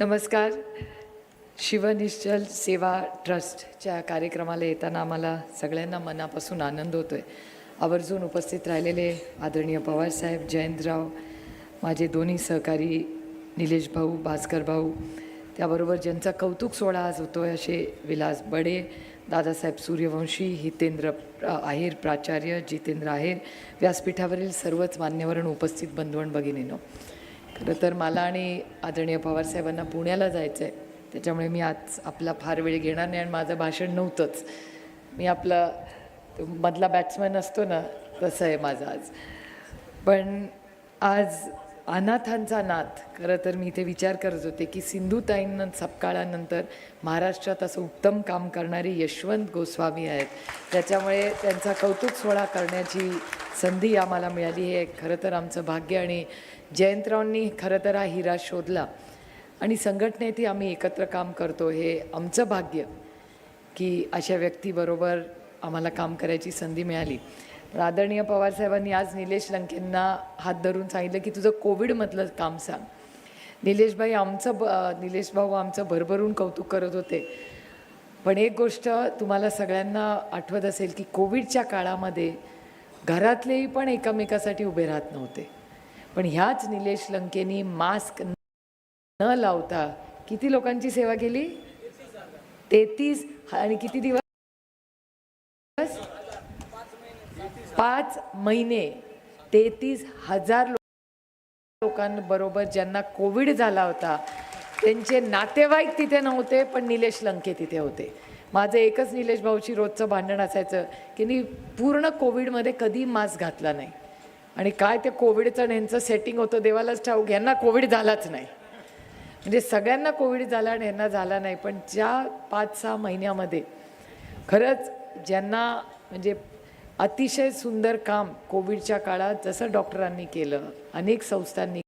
नमस्कार. शिवनिश्चल सेवा ट्रस्टच्या कार्यक्रमाला येताना आम्हाला सगळ्यांना मनापासून आनंद होतो आहे आवर्जून उपस्थित राहिलेले आदरणीय पवारसाहेब जयंतराव माझे दोन्ही सहकारी निलेश भाऊ भास्कर भाऊ त्याबरोबर ज्यांचा कौतुक सोहळा आज होतो आहे असे विलास बडे दादासाहेब सूर्यवंशी हितेंद्र आहेर प्राचार्य जितेंद्र आहेर व्यासपीठावरील सर्वच मान्यवरण उपस्थित बंधुवण भगिनीनो. खरं तर मला आणि आदरणीय पवारसाहेबांना पुण्याला जायचं आहे त्याच्यामुळे मी आज आपला फार वेळ घेणार नाही आणि माझं भाषण नव्हतंच. मी आपला मधला बॅट्समॅन असतो ना तसं आहे माझं आज. पण आज अनाथांचा नाथ खरं तर मी इथे विचार करत होते की सिंधुताईंना सपकाळानंतर महाराष्ट्रात असं उत्तम काम करणारे यशवंत गोस्वामी आहेत. त्याच्यामुळे त्यांचा कौतुक सोहळा करण्याची संधी आम्हाला मिळाली. हे खरं तर आमचं भाग्य आणि जयंतरावांनी खरं तर हा हिरा शोधला. आणि संघटनेतही आम्ही एकत्र काम करतो. हे आमचं भाग्य की अशा व्यक्तीबरोबर आम्हाला काम करायची संधी मिळाली. तर आदरणीय पवारसाहेबांनी आज निलेश लंकेंना हात धरून सांगितलं की तुझं कोविडमधलं काम सांग. निलेशभाई आमचं ब निलेश भाऊ आमचं भरभरून कौतुक करत होते. पण एक गोष्ट तुम्हाला सगळ्यांना आठवत असेल की कोविडच्या काळामध्ये घरातलेही पण एकमेकासाठी उभे राहत नव्हते. पण ह्याच निलेश लंकेनी मास्क न लावता किती लोकांची सेवा केली? तेहतीस आणि किती दिवस? पाच महिने तेहतीस हजार लोकांबरोबर ज्यांना कोविड झाला होता त्यांचे नातेवाईक तिथे नव्हते पण निलेश लंके तिथे होते. माझं एकच निलेश भाऊची रोजचं भांडण असायचं की मी पूर्ण कोविडमध्ये कधी मास्क घातला नाही. आणि काय ते कोविडचं ह्यांचं सेटिंग होतं देवालाच ठाऊक ह्यांना कोविड झालाच नाही. म्हणजे सगळ्यांना कोविड झाला आणि यांना झाला नाही पण ज्या पाच सहा महिन्यामध्ये खरंच ज्यांना म्हणजे अतिशय सुंदर काम कोविडच्या काळात जसं डॉक्टरांनी केलं अनेक संस्थांनी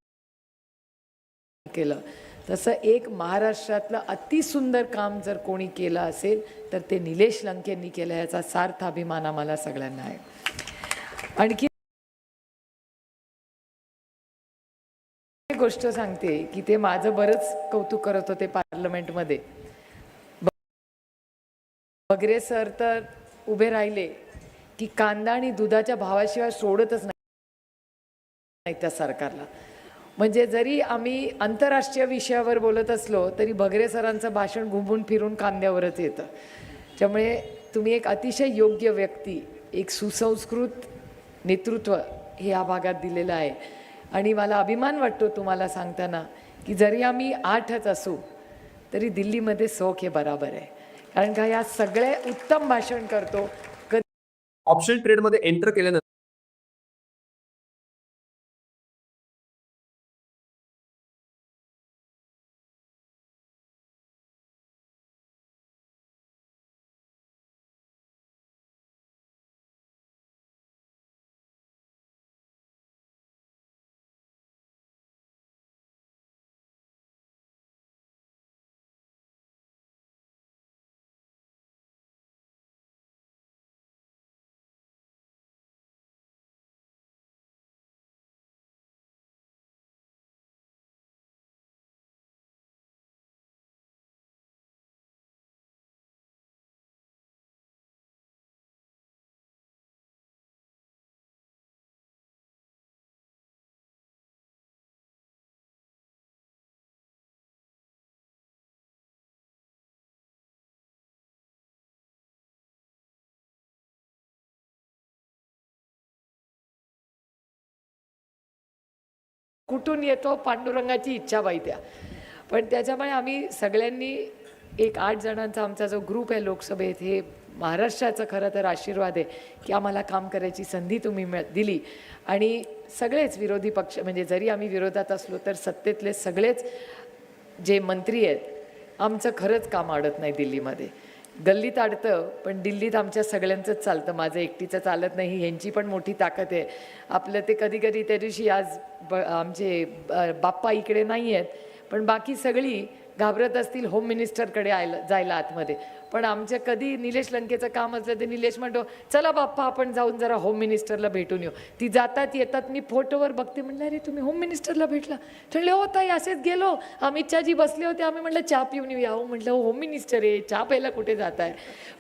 केलं तसं एक महाराष्ट्रातलं अतिसुंदर काम जर कोणी केलं असेल तर ते निलेश लंकेंनी केलं याचा सार्थ अभिमान आम्हाला सगळ्यांना आहे. आणखी गोष्ट सांगते की ते माझं बरंच कौतुक करत होते पार्लमेंटमध्ये. बगरे सर तर उभे राहिले की कांदा आणि दुधाच्या भावाशिवाय सोडतच नाही. त्या सरकारला. म्हणजे जरी आम्ही आंतरराष्ट्रीय विषयावर बोलत असलो तरी बगरे सरांचं भाषण घुमून फिरून कांद्यावरच येतं. त्यामुळे तुम्ही एक अतिशय योग्य व्यक्ती एक सुसंस्कृत नेतृत्व हे या भागात दिलेलं आहे. आणि मला अभिमान वाटतो तुम्हाला सांगताना की जरी आम्ही आठच असू तरी दिल्लीमध्ये सौख हे बराबर आहे. कारण का या सगळे उत्तम भाषण करतो ऑप्शन ट्रेडमध्ये एंटर केल्यानंतर कुठून येतो पांडुरंगाची इच्छा बाई त्या पण त्याच्यामुळे आम्ही सगळ्यांनी एक आठ जणांचा आमचा जो ग्रुप आहे लोकसभेत हे महाराष्ट्राचं खरं तर आशीर्वाद आहे की आम्हाला काम करायची संधी तुम्ही मिळ दिली. आणि सगळेच विरोधी पक्ष म्हणजे जरी आम्ही विरोधात असलो तर सत्तेतले सगळेच जे मंत्री आहेत आमचं खरंच काम अडत नाही दिल्लीमध्ये. गल्लीत अडतं पण दिल्लीत आमच्या सगळ्यांचंच चालतं. माझं एकटीचं चालत नाही ही ह्यांची पण मोठी ताकद आहे. आपलं ते कधी कधी त्या दिवशी आज ब आमचे बाप्पा इकडे नाही आहेत पण बाकी सगळी घाबरत असतील होम मिनिस्टरकडे आयला जायला आतमध्ये. पण आमच्या कधी निलेश लंकेचं काम असलं ते निलेश म्हणतो चला बाप्पा आपण जाऊन जरा होम मिनिस्टरला भेटून येऊ. ती जातात येतात मी फोटोवर बघते म्हणलं अरे तुम्ही होम मिनिस्टरला भेटला. म्हणले हो ताई असेच गेलो. अमितशाजी बसले होते आम्ही म्हटलं चहा पिऊन येऊया. म्हटलं होम मिनिस्टर आहे चहा प्यायला कुठे जात आहे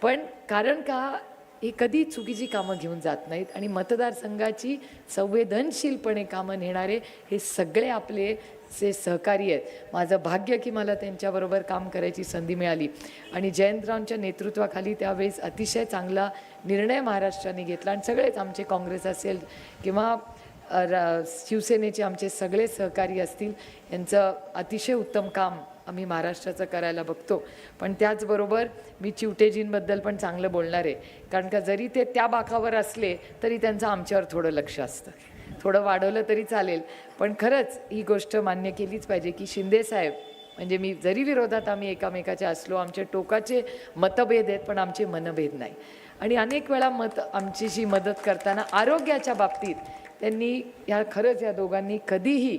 पण कारण का ही कधी चुकीची कामं घेऊन जात नाहीत आणि मतदारसंघाची संवेदनशीलपणे कामं नेणारे हे सगळे आपले जे सहकारी आहेत. माझं भाग्य की मला त्यांच्याबरोबर काम करायची संधी मिळाली. आणि जयंतरावांच्या नेतृत्वाखाली त्यावेळेस अतिशय चांगला निर्णय महाराष्ट्राने घेतला आणि सगळेच आमचे काँग्रेस असेल किंवा शिवसेनेचे आमचे सगळे सहकारी असतील यांचं अतिशय उत्तम काम आम्ही महाराष्ट्राचं करायला बघतो. पण त्याचबरोबर मी चिवटेजींबद्दल पण चांगलं बोलणार आहे. कारण का जरी ते त्या बाकावर असले तरी त्यांचं आमच्यावर थोडं लक्ष असतं. थोडं वाढवलं तरी चालेल. पण खरंच ही गोष्ट मान्य केलीच पाहिजे की शिंदेसाहेब म्हणजे मी जरी विरोधात आम्ही एकामेकाच्या असलो आमचे टोकाचे मतभेद आहेत पण आमचे मनभेद नाही. आणि अनेक वेळा मत आमचीशी मदत करताना आरोग्याच्या बाबतीत त्यांनी ह्या खरंच या दोघांनी कधीही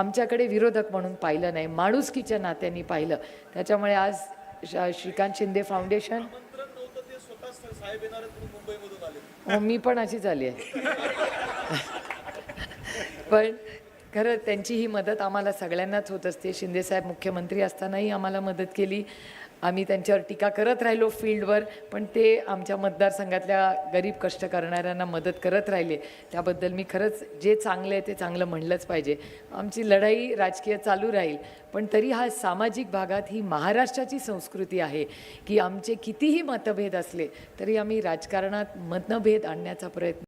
आमच्याकडे विरोधक म्हणून पाहिलं नाही. माणुसकीच्या नात्यांनी पाहिलं. त्याच्यामुळे आज श- श्रीकांत शिंदे फाउंडेशन हो, मी पण अशीच आली आहे. पण खरं त्यांची ही मदत आम्हाला सगळ्यांनाच होत असते. शिंदेसाहेब मुख्यमंत्री असतानाही आम्हाला मदत केली. आम्ही त्यांच्यावर टीका करत राहिलो फील्डवर पण ते आमच्या मतदारसंघातल्या गरीब कष्ट करणाऱ्यांना मदत करत राहिले. त्याबद्दल मी खरंच जे चांगलं आहे ते चांगलं म्हणलंच पाहिजे. आमची लढाई राजकीय चालू राहील पण तरी हा सामाजिक भागात ही महाराष्ट्राची संस्कृती आहे की आमचे कितीही मतभेद असले तरी आम्ही राजकारणात मतभेद आणण्याचा प्रयत्न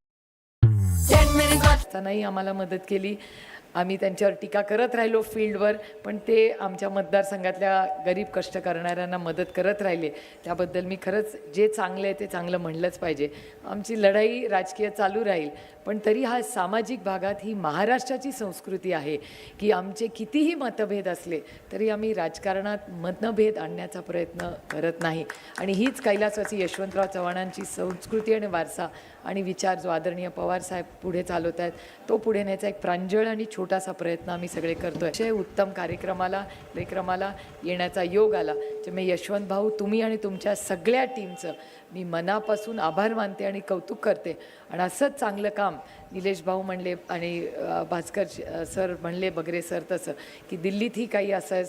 असतानाही आम्हाला मदत केली. आम्ही त्यांच्यावर टीका करत राहिलो फील्डवर पण ते आमच्या मतदारसंघातल्या गरीब कष्ट करणाऱ्यांना मदत करत राहिले. त्याबद्दल मी खरंच जे चांगलं आहे ते चांगलं म्हणलंच पाहिजे. आमची लढाई राजकीय चालू राहील पण तरी हा सामाजिक भागात ही महाराष्ट्राची संस्कृती आहे की आमचे कितीही मतभेद असले तरी आम्ही राजकारणात मतभेद आणण्याचा प्रयत्न करत नाही. आणि हीच कैलासवासी यशवंतराव चव्हाणांची संस्कृती आणि वारसा आणि विचार जो आदरणीय पवार साहेब पुढे चालवत आहेत तो पुढे नेण्याचा एक प्रांजळ आणि छोटासा प्रयत्न आम्ही सगळे करतोय. अशय उत्तम कार्यक्रमाला कार्यक्रमाला येण्याचा योग आला. जे मी यशवंत भाऊ तुम्ही आणि तुमच्या सगळ्या टीमचं मी मनापासून आभार मानते आणि कौतुक करते. आणि असंच चांगलं काम निलेश भाऊ म्हणले आणि भास्कर सर म्हणले बगरे सर तसं की दिल्लीतही काही असं